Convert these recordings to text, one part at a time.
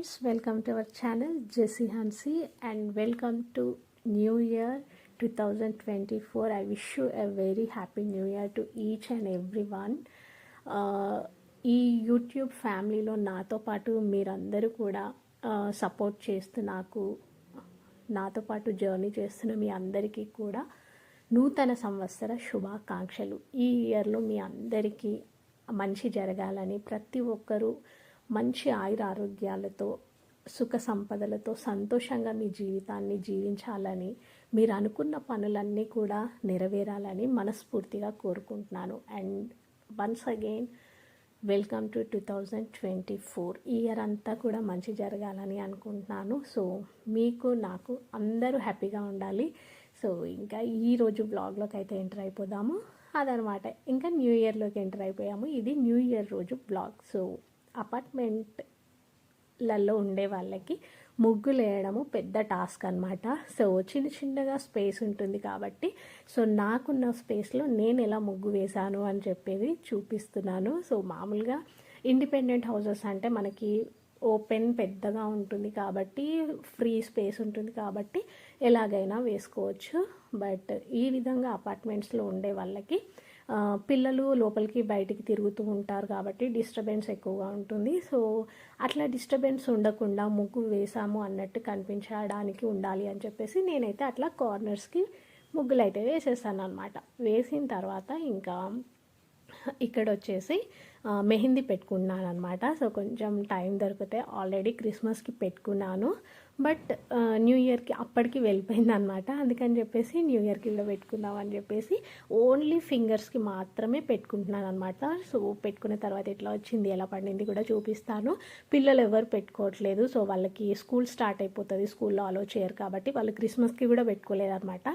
Friends welcome to our channel JC Hansi and welcome to new year two thousand twenty four I wish you a very happy new year to each and every one ఈ YouTube ఫ్యామిలీలో నాతో పాటు మీరందరూ కూడా support చేస్తూ నాకు నాతో పాటు జర్నీ చేస్తున్న మీ అందరికీ కూడా నూతన సంవత్సర శుభాకాంక్షలు. ఈ ఇయర్లో మీ అందరికీ మంచి జరగాలని ప్రతి ఒక్కరూ మంచి ఆయుర ఆరోగ్యాలతో సుఖ సంపదలతో సంతోషంగా మీ జీవితాన్ని జీవించాలని మీరు అనుకున్న పనులన్నీ కూడా నెరవేరాలని మనస్ఫూర్తిగా కోరుకుంటున్నాను. And once again welcome to two thousand twenty four. Year అంతా కూడా మంచి జరగాలని అనుకుంటున్నాను. సో మీకు నాకు అందరూ హ్యాపీగా ఉండాలి. సో ఇంకా ఈరోజు బ్లాగ్లోకి అయితే ఎంటర్ అయిపోదాము. అదనమాట. ఇంకా న్యూ ఇయర్లోకి ఎంటర్ అయిపోయాము. ఇది న్యూ ఇయర్ రోజు బ్లాగ్. సో అపార్ట్మెంట్లలో ఉండే వాళ్ళకి ముగ్గులు వేయడము పెద్ద టాస్క్ అనమాట సో చిన్న చిన్నగా స్పేస్ ఉంటుంది కాబట్టి సో నాకున్న స్పేస్లో నేను ఎలా ముగ్గు వేశాను అని చెప్పేది చూపిస్తున్నాను. సో మామూలుగా ఇండిపెండెంట్ హౌసెస్ అంటే మనకి ఓపెన్ పెద్దగా ఉంటుంది కాబట్టి ఫ్రీ స్పేస్ ఉంటుంది కాబట్టి ఎలాగైనా వేసుకోవచ్చు. బట్ ఈ విధంగా అపార్ట్మెంట్స్లో ఉండే వాళ్ళకి పిల్లలు లోపలికి బయటికి తిరుగుతూ ఉంటారు కాబట్టి డిస్టర్బెన్స్ ఎక్కువగా ఉంటుంది. సో అట్లా డిస్టర్బెన్స్ ఉండకుండా ముగ్గు వేసాము అన్నట్టు కనిపించడానికి ఉండాలి అని చెప్పేసి నేనైతే అట్లా కార్నర్స్కి ముగ్గులు అయితే వేసేసాను అనమాట వేసిన తర్వాత ఇంకా ఇక్కడ వచ్చేసి మెహందీ పెట్టుకున్నాను అనమాట సో కొంచెం టైం దొరికితే ఆల్రెడీ క్రిస్మస్కి పెట్టుకున్నాను. బట్ న్యూ ఇయర్కి అప్పటికి వెళ్ళిపోయింది అనమాట అందుకని చెప్పేసి న్యూ ఇయర్కి కూడా పెట్టుకుందాం అని చెప్పేసి ఓన్లీ ఫింగర్స్కి మాత్రమే పెట్టుకుంటున్నాను అనమాట సో పెట్టుకున్న తర్వాత ఎట్లా వచ్చింది ఎలా పడింది కూడా చూపిస్తాను. పిల్లలు ఎవరు పెట్టుకోవట్లేదు. సో వాళ్ళకి స్కూల్ స్టార్ట్ అయిపోతుంది స్కూల్లో అలో చేయరు కాబట్టి వాళ్ళు క్రిస్మస్కి కూడా పెట్టుకోలేదు అనమాట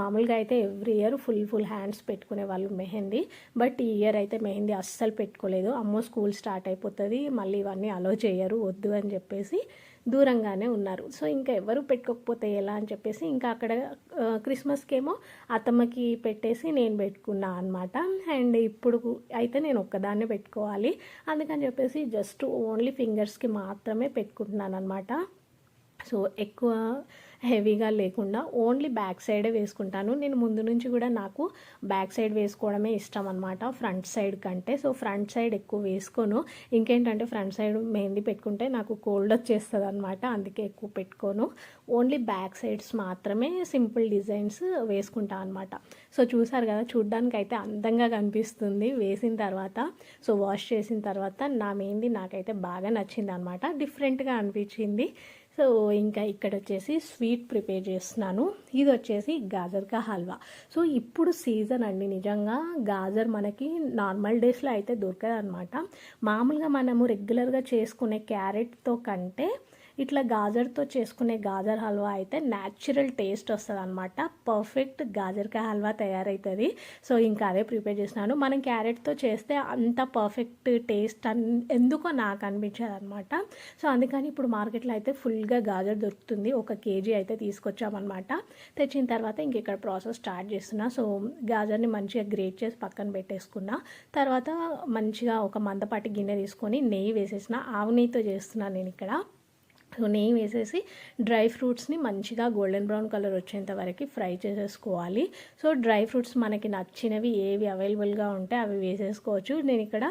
మామూలుగా అయితే every year full full hands పెట్టుకునే వాళ్ళు మెహందీ. బట్ ఈ ఇయర్ అయితే మెహందీ అస్సలు పెట్టుకోలేదు. అమ్మో స్కూల్ స్టార్ట్ అయిపోతుంది. మళ్ళీ ఇవన్నీ అలో చేయరు వద్దు అని చెప్పేసి దూరంగానే ఉన్నారు. సో ఇంకా ఎవరు పెట్టుకోకపోతే ఎలా అని చెప్పేసి ఇంకా అక్కడ క్రిస్మస్కి ఏమో అత్తమ్మకి పెట్టేసి నేను పెట్టుకున్నా అనమాట అండ్ ఇప్పుడు అయితే నేను ఒక్కదాన్నే పెట్టుకోవాలి. అందుకని చెప్పేసి జస్ట్ ఓన్లీ ఫింగర్స్కి మాత్రమే పెట్టుకుంటున్నాను అనమాట సో ఎక్కువ హెవీగా లేకుండా ఓన్లీ బ్యాక్ సైడే వేసుకుంటాను. నేను ముందు నుంచి కూడా నాకు బ్యాక్ సైడ్ వేసుకోవడమే ఇష్టం అనమాట ఫ్రంట్ సైడ్ కంటే. సో ఫ్రంట్ సైడ్ ఎక్కువ వేసుకోను. ఇంకేంటంటే ఫ్రంట్ సైడ్ మెహందీ పెట్టుకుంటే నాకు కోల్డ్ వచ్చేస్తుంది అనమాట అందుకే ఎక్కువ పెట్టుకోను. ఓన్లీ బ్యాక్ సైడ్స్ మాత్రమే సింపుల్ డిజైన్స్ వేసుకుంటాను అనమాట సో చూసారు కదా చూడ్డానికి అయితే అందంగా కనిపిస్తుంది వేసిన తర్వాత. సో వాష్ చేసిన తర్వాత నా మెహందీ నాకైతే బాగా నచ్చింది అనమాట డిఫరెంట్గా అనిపించింది. సో ఇంకా ఇక్కడ వచ్చేసి స్వీట్ ప్రిపేర్ చేస్తున్నాను. ఇది వచ్చేసి గాజర్కా హల్వా. సో ఇప్పుడు సీజన్ అండి నిజంగా. గాజర్ మనకి నార్మల్ డేస్లో అయితే దొరకదు అనమాట మామూలుగా మనము రెగ్యులర్గా చేసుకునే క్యారెట్తో కంటే ఇట్లా గాజర్తో చేసుకునే గాజర్ హల్వా అయితే న్యాచురల్ టేస్ట్ వస్తుంది అనమాట పర్ఫెక్ట్ గాజర్కాయ హల్వా తయారవుతుంది సో ఇంకా అదే ప్రిపేర్ చేసినాను. మనం క్యారెట్తో చేస్తే అంత పర్ఫెక్ట్ టేస్ట్ అన్ ఎందుకో నాకు అనిపించదు అనమాట సో అందుకని ఇప్పుడు మార్కెట్లో అయితే ఫుల్గా గాజర్ దొరుకుతుంది. ఒక కేజీ అయితే తీసుకొచ్చామన్నమాట. తెచ్చిన తర్వాత ఇంక ఇక్కడ ప్రాసెస్ స్టార్ట్ చేస్తున్నా. సో గాజర్ని మంచిగా గ్రేట్ చేసి పక్కన పెట్టేసుకున్నా. తర్వాత మంచిగా ఒక మందపాటి గిన్నె తీసుకొని నెయ్యి వేసేసిన. ఆవు నెయ్యితో చేస్తున్నాను నేను ఇక్కడ. సో నెయ్యి వేసేసి డ్రై ఫ్రూట్స్ని మంచిగా గోల్డెన్ బ్రౌన్ కలర్ వచ్చేంత వరకు ఫ్రై చేసేసుకోవాలి. సో డ్రై ఫ్రూట్స్ మనకి నచ్చినవి ఏవి అవైలబుల్గా ఉంటే అవి వేసేసుకోవచ్చు. నేను ఇక్కడ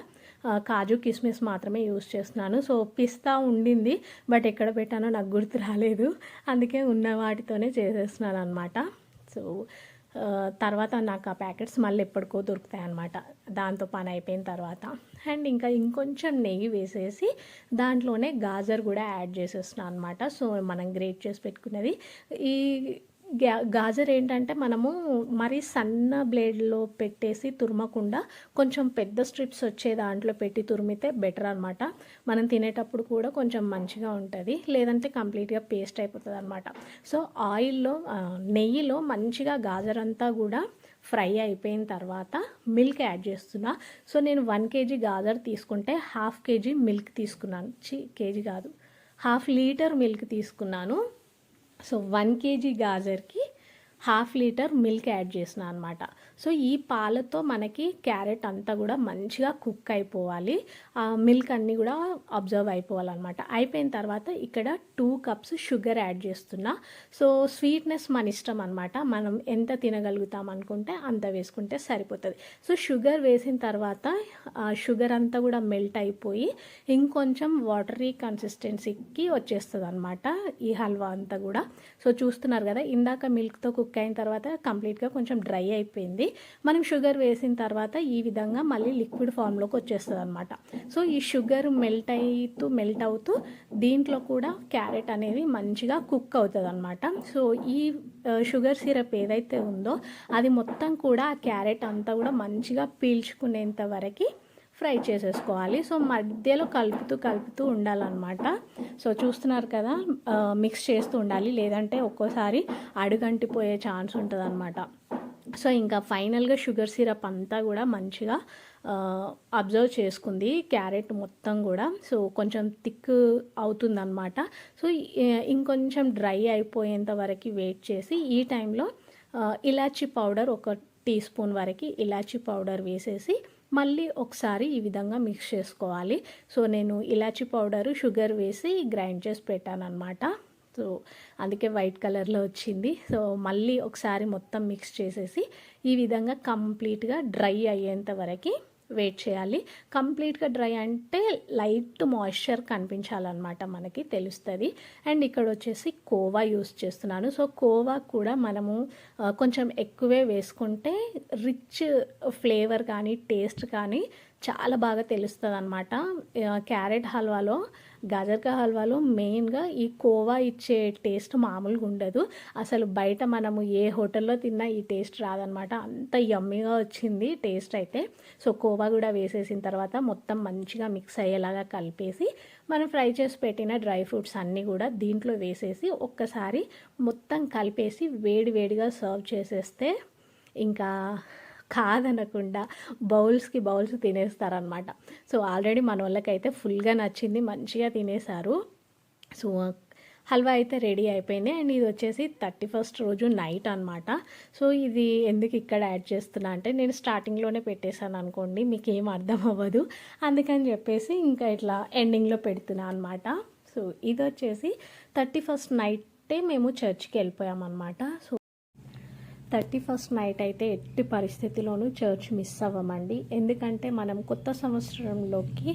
కాజు కిస్మిస్ మాత్రమే యూస్ చేస్తున్నాను. సో పిస్తా ఉండింది బట్ ఎక్కడ పెట్టానో నాకు గుర్తు రాలేదు. అందుకే ఉన్న వాటితోనే చేసేస్తున్నాను అనమాట సో తర్వాత నాకు ఆ ప్యాకెట్స్ మళ్ళీ ఎప్పటికో దొరుకుతాయి అనమాట దాంతో పని అయిపోయిన తర్వాత. అండ్ ఇంకా ఇంకొంచెం నెయ్యి వేసేసి దాంట్లోనే గాజర్ కూడా యాడ్ చేసేస్తున్నాను అనమాట సో మనం గ్రేట్ చేసి పెట్టుకున్నది. ఈ గా గాజర్ ఏంటంటే మనము మరీ సన్న బ్లేడ్లో పెట్టేసి తురమకుండా కొంచెం పెద్ద స్ట్రిప్స్ వచ్చే దాంట్లో పెట్టి తురిమితే బెటర్ అనమాట మనం తినేటప్పుడు కూడా కొంచెం మంచిగా ఉంటుంది. లేదంటే కంప్లీట్గా పేస్ట్ అయిపోతుంది అనమాట సో ఆయిల్లో నెయ్యిలో మంచిగా గాజర్ అంతా కూడా ఫ్రై అయిపోయిన తర్వాత మిల్క్ యాడ్ చేస్తున్నా. సో నేను వన్ కేజీ గాజర్ తీసుకుంటే హాఫ్ కేజీ మిల్క్ తీసుకున్నాను. చి కేజీ కాదు. హాఫ్ లీటర్ మిల్క్ తీసుకున్నాను. సో వన్ కేజీ గాజర్కి హాఫ్ లీటర్ మిల్క్ యాడ్ చేసిన అనమాట సో ఈ పాలతో మనకి క్యారెట్ అంతా కూడా మంచిగా కుక్ అయిపోవాలి. ఆ మిల్క్ అన్నీ కూడా అబ్జర్వ్ అయిపోవాలన్నమాట. అయిపోయిన తర్వాత ఇక్కడ టూ కప్స్ షుగర్ యాడ్ చేస్తున్నా. సో స్వీట్నెస్ మన ఇష్టం అనమాట మనం ఎంత తినగలుగుతాం అనుకుంటే అంత వేసుకుంటే సరిపోతుంది. సో షుగర్ వేసిన తర్వాత ఆ షుగర్ అంతా కూడా మెల్ట్ అయిపోయి ఇంకొంచెం వాటరీ కన్సిస్టెన్సీకి వచ్చేస్తుంది అనమాట ఈ హల్వా అంతా కూడా. సో చూస్తున్నారు కదా ఇందాక మిల్క్తో కుక్ కుక్ అయిన తర్వాత కంప్లీట్గా కొంచెం డ్రై అయిపోయింది. మనం షుగర్ వేసిన తర్వాత ఈ విధంగా మళ్ళీ లిక్విడ్ ఫామ్లోకి వచ్చేస్తుంది అనమాట సో ఈ షుగర్ మెల్ట్ అవుతూ మెల్ట్ అవుతూ దీంట్లో కూడా క్యారెట్ అనేది మంచిగా కుక్ అవుతుంది అనమాట సో ఈ షుగర్ సిరప్ ఏదైతే ఉందో అది మొత్తం కూడా ఆ క్యారెట్ అంతా కూడా మంచిగా పీల్చుకునేంత వరకు ఫ్రై చేసేసుకోవాలి. సో మధ్యలో కలుపుతూ కలుపుతూ ఉండాలన్నమాట. సో చూస్తున్నారు కదా మిక్స్ చేస్తూ ఉండాలి. లేదంటే ఒక్కోసారి అడుగంటిపోయే ఛాన్స్ ఉంటుంది అనమాట సో ఇంకా ఫైనల్గా షుగర్ సిరప్ అంతా కూడా మంచిగా అబ్జర్వ్ చేసుకుంది. క్యారెట్ మొత్తం కూడా. సో కొంచెం థిక్ అవుతుందన్నమాట. సో ఇంకొంచెం డ్రై అయిపోయేంత వరకు వెయిట్ చేసి ఈ టైంలో ఇలాచీ పౌడర్ ఒక టీ స్పూన్ వరకు ఇలాచీ పౌడర్ వేసేసి మళ్ళీ ఒకసారి ఈ విధంగా మిక్స్ చేసుకోవాలి. సో నేను ఇలాచి పౌడరు షుగర్ వేసి గ్రైండ్ చేసి పెట్టాను అనమాట సో అందుకే వైట్ కలర్లో వచ్చింది. సో మళ్ళీ ఒకసారి మొత్తం మిక్స్ చేసేసి ఈ విధంగా కంప్లీట్గా డ్రై అయ్యేంత వరకు వెయిట్ చేయాలి. కంప్లీట్గా డ్రై అంటే లైట్ మాయిశ్చర్ కనిపించాలన్నమాట మనకి తెలుస్తుంది. అండ్ ఇక్కడ వచ్చేసి కోవా యూస్ చేస్తున్నాను. సో కోవా కూడా మనము కొంచెం ఎక్కువే వేసుకుంటే రిచ్ ఫ్లేవర్ కానీ టేస్ట్ కానీ చాలా బాగా తెలుస్తుంది అనమాట క్యారెట్ హల్వాలో గాజర్కా హల్వాలో మెయిన్గా ఈ కోవా ఇచ్చే టేస్ట్ మామూలుగా ఉండదు. అసలు బయట మనము ఏ హోటల్లో తిన్నా ఈ టేస్ట్ రాదనమాట అంత యమ్మీగా వచ్చింది టేస్ట్ అయితే. సో కోవా కూడా వేసేసిన తర్వాత మొత్తం మంచిగా మిక్స్ అయ్యేలాగా కలిపేసి మనం ఫ్రై చేసి పెట్టిన డ్రై ఫ్రూట్స్ అన్నీ కూడా దీంట్లో వేసేసి ఒక్కసారి మొత్తం కలిపేసి వేడి వేడిగా సర్వ్ చేసేస్తే ఇంకా కాదనకుండా బౌల్స్కి బౌల్స్ తినేస్తారనమాట సో ఆల్రెడీ మన వాళ్ళకైతే ఫుల్గా నచ్చింది మంచిగా తినేశారు. సో హల్వా అయితే రెడీ అయిపోయింది. అండ్ ఇది వచ్చేసి థర్టీ ఫస్ట్ రోజు నైట్ అనమాట సో ఇది ఎందుకు ఇక్కడ యాడ్ చేస్తున్నా అంటే నేను స్టార్టింగ్లోనే పెట్టేశాను అనుకోండి మీకు ఏం అర్థం అవ్వదు. అందుకని చెప్పేసి ఇంకా ఇట్లా ఎండింగ్లో పెడుతున్నా అనమాట సో ఇది వచ్చేసి థర్టీ ఫస్ట్ నైటే మేము చర్చ్కి వెళ్ళిపోయాం అనమాట సో థర్టీ ఫస్ట్ నైట్ అయితే ఎట్టి పరిస్థితిలోనూ చర్చ్ మిస్ అవ్వమండి. ఎందుకంటే మనం కొత్త సంవత్సరంలోకి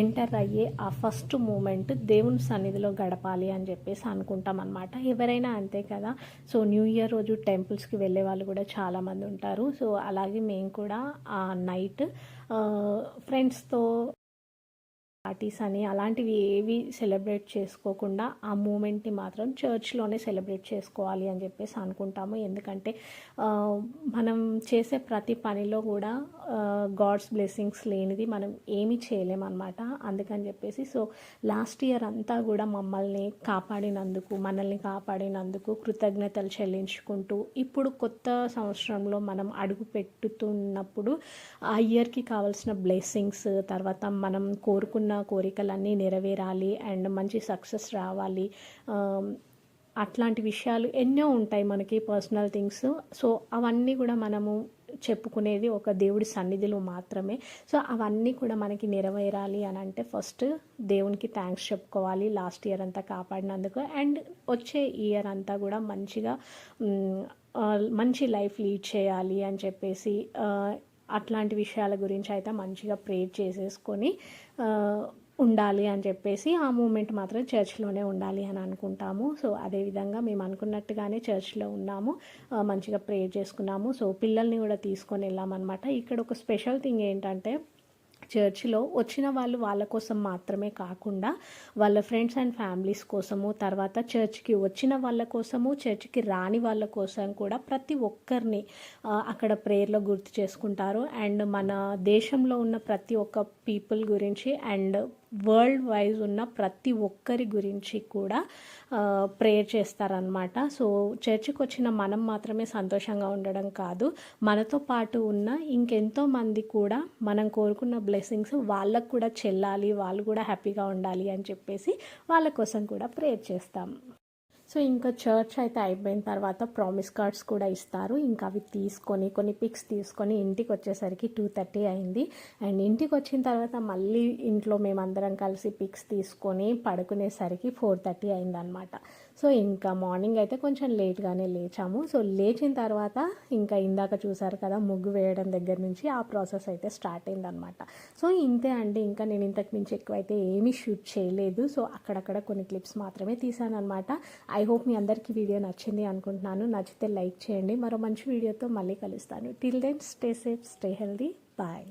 ఎంటర్ అయ్యే ఆ ఫస్ట్ మూమెంట్ దేవుని సన్నిధిలో గడపాలి అని చెప్పేసి అనుకుంటాం అనమాట ఎవరైనా అంతే కదా. సో న్యూ ఇయర్ రోజు టెంపుల్స్కి వెళ్ళే వాళ్ళు కూడా చాలామంది ఉంటారు. సో అలాగే మేము కూడా ఆ నైట్ ఫ్రెండ్స్తో పార్టీస్ అని అలాంటివి ఏవి సెలబ్రేట్ చేసుకోకుండా ఆ మూమెంట్ని మాత్రం చర్చ్లోనే సెలబ్రేట్ చేసుకోవాలి అని చెప్పేసి అనుకుంటాము. ఎందుకంటే మనం చేసే ప్రతి పనిలో కూడా గాడ్స్ బ్లెస్సింగ్స్ లేనిది మనం ఏమీ చేయలేమన్నమాట. అందుకని చెప్పేసి సో లాస్ట్ ఇయర్ అంతా కూడా మమ్మల్ని కాపాడినందుకు మనల్ని కాపాడినందుకు కృతజ్ఞతలు చెల్లించుకుంటూ ఇప్పుడు కొత్త సంవత్సరంలో మనం అడుగు పెట్టుతున్నప్పుడు ఆ ఇయర్కి కావాల్సిన బ్లెస్సింగ్స్ తర్వాత మనం కోరుకున్న కోరికలన్నీ నెరవేరాలి అండ్ మంచి సక్సెస్ రావాలి. అట్లాంటి విషయాలు ఎన్నో ఉంటాయి మనకి పర్సనల్ థింగ్స్. సో అవన్నీ కూడా మనము చెప్పుకునేది ఒక దేవుడి సన్నిధిలో మాత్రమే. సో అవన్నీ కూడా మనకి నెరవేరాలి అని అంటే ఫస్ట్ దేవునికి థ్యాంక్స్ చెప్పుకోవాలి. లాస్ట్ ఇయర్ అంతా కాపాడినందుకు అండ్ వచ్చే ఇయర్ అంతా కూడా మంచిగా మంచి లైఫ్ లీడ్ చేయాలి అని చెప్పేసి అట్లాంటి విషయాల గురించి అయితే మంచిగా ప్రేర్ చేసేసుకొని ఉండాలి అని చెప్పేసి ఆ మూమెంట్ మాత్రం చర్చ్లోనే ఉండాలి అని అనుకుంటాము. సో అదేవిధంగా మేము అనుకున్నట్టుగానే చర్చ్లో ఉన్నాము. మంచిగా ప్రేర్ చేసుకున్నాము. సో పిల్లల్ని కూడా తీసుకొని వెళ్ళామన్నమాట. ఇక్కడ ఒక స్పెషల్ థింగ్ ఏంటంటే చర్చిలో వచ్చిన వాళ్ళు వాళ్ళ కోసం మాత్రమే కాకుండా వాళ్ళ ఫ్రెండ్స్ అండ్ ఫ్యామిలీస్ కోసము తర్వాత చర్చ్కి వచ్చిన వాళ్ళ కోసము చర్చ్కి రాని వాళ్ళ కోసం కూడా ప్రతి ఒక్కరిని అక్కడ ప్రేయర్లో గుర్తు చేసుకుంటారు. అండ్ మన దేశంలో ఉన్న ప్రతి ఒక్క పీపుల్ గురించి అండ్ వరల్డ్ వైజ్ ఉన్న ప్రతి ఒక్కరి గురించి కూడా ప్రేయర్ చేస్తారనమాట సో చర్చికి వచ్చిన మనం మాత్రమే సంతోషంగా ఉండడం కాదు. మనతో పాటు ఉన్న ఇంకెంతో మంది కూడా మనం కోరుకున్న బ్లెస్సింగ్స్ వాళ్ళకు కూడా చెల్లాలి వాళ్ళు కూడా హ్యాపీగా ఉండాలి అని చెప్పేసి వాళ్ళ కోసం కూడా ప్రేయర్ చేస్తాం. సో ఇంకా చర్చ్ అయితే అయిపోయిన తర్వాత ప్రామిస్ కార్డ్స్ కూడా ఇస్తారు. ఇంకా అవి తీసుకొని కొన్ని పిక్స్ తీసుకొని ఇంటికి వచ్చేసరికి టూ థర్టీ అయింది. అండ్ ఇంటికి వచ్చిన తర్వాత మళ్ళీ ఇంట్లో మేమందరం కలిసి పిక్స్ తీసుకొని పడుకునేసరికి ఫోర్ థర్టీ అయిందనమాట సో ఇంకా మార్నింగ్ అయితే కొంచెం లేట్గానే లేచాము. సో లేచిన తర్వాత ఇంకా ఇందాక చూసారు కదా ముగ్గు వేయడం దగ్గర నుంచి ఆ ప్రాసెస్ అయితే స్టార్ట్ అయిందనమాట సో ఇంతే అండి ఇంకా నేను ఇంతకు మించి ఎక్కువ అయితే ఏమీ షూట్ చేయలేదు. సో అక్కడక్కడ కొన్ని క్లిప్స్ మాత్రమే తీసాను అనమాట ఐ హోప్ మీ అందరికీ వీడియో నచ్చింది అనుకుంటున్నాను. నచ్చితే లైక్ చేయండి. మరో మంచి వీడియోతో మళ్ళీ కలుస్తాను. Till then stay safe stay healthy bye